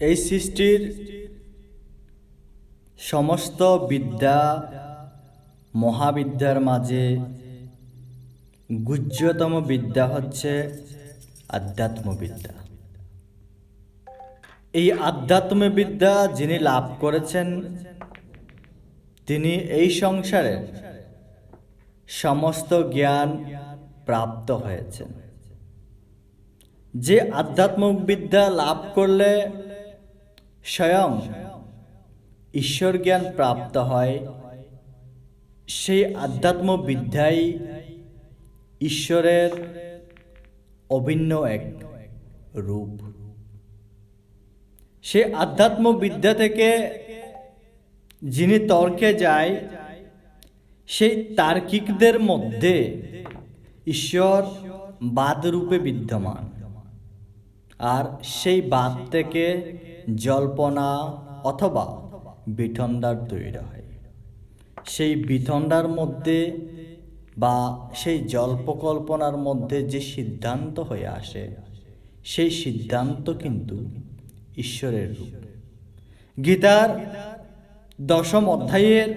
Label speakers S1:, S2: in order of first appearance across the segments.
S1: এই সৃষ্টির সমস্ত বিদ্যা মহাবিদ্যার মাঝে গুহ্যতম বিদ্যা হচ্ছে আধ্যাত্মবিদ্যা। এই আধ্যাত্মবিদ্যা যিনি লাভ করেছেন, তিনি এই সংসারের সমস্ত জ্ঞান প্রাপ্ত হয়েছেন। যে আধ্যাত্মিক বিদ্যা লাভ করলে স্বয়ং ঈশ্বর জ্ঞান প্রাপ্ত হয়। সেই আধ্যাত্ম বিদ্যাই ঈশ্বরের অভিন্ন এক রূপ। সে আধ্যাত্ম বিদ্যা থেকে যিনি তর্কে যায়, সেই তার্কিকদের মধ্যে ঈশ্বর বাদ রূপে বিদ্যমান। আর সেই বাদ থেকে জল্পনা অথবা বিঠন্ডার তৈরি হয়। সেই বিঠন্ডার মধ্যে বা সেই জল্পকল্পনার মধ্যে যে সিদ্ধান্ত হয়ে আসে, সেই সিদ্ধান্ত কিন্তু ঈশ্বরের রূপ। গীতার দশম অধ্যায়ের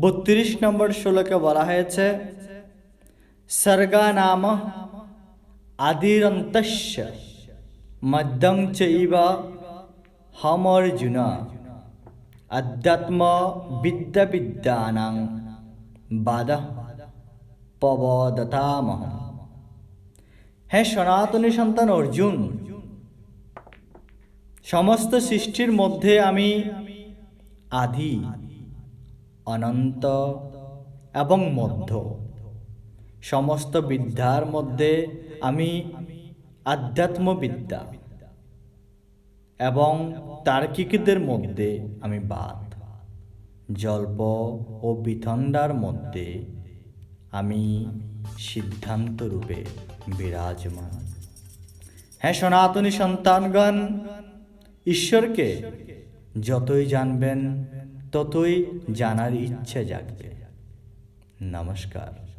S1: বত্রিশ নম্বর শ্লোকে বলা হয়েছে সর্গা নাম আদিরন্তস্য মধ্যং চৈব হম আধ্যাত্ম অধ্যাত্ম বিদ্যা বিদ্যানাং বাদ পবদতামহ হে সনাতনী সন্তান অর্জুন, সমস্ত সৃষ্টির মধ্যে আমি আদি, অনন্ত এবং মধ্য। সমস্ত বিদ্যার মধ্যে আমি আধ্যাত্ম বিদ্যা এবং তার্কিকদের মধ্যে আমি বাদ। জল্প ও বিথণ্ডার মধ্যে আমি সিদ্ধান্ত রূপে বিরাজমান। হ্যাঁ সনাতনী সন্তানগণ, ঈশ্বরকে যতই জানবেন, ততই জানার ইচ্ছে জাগবে। নমস্কার।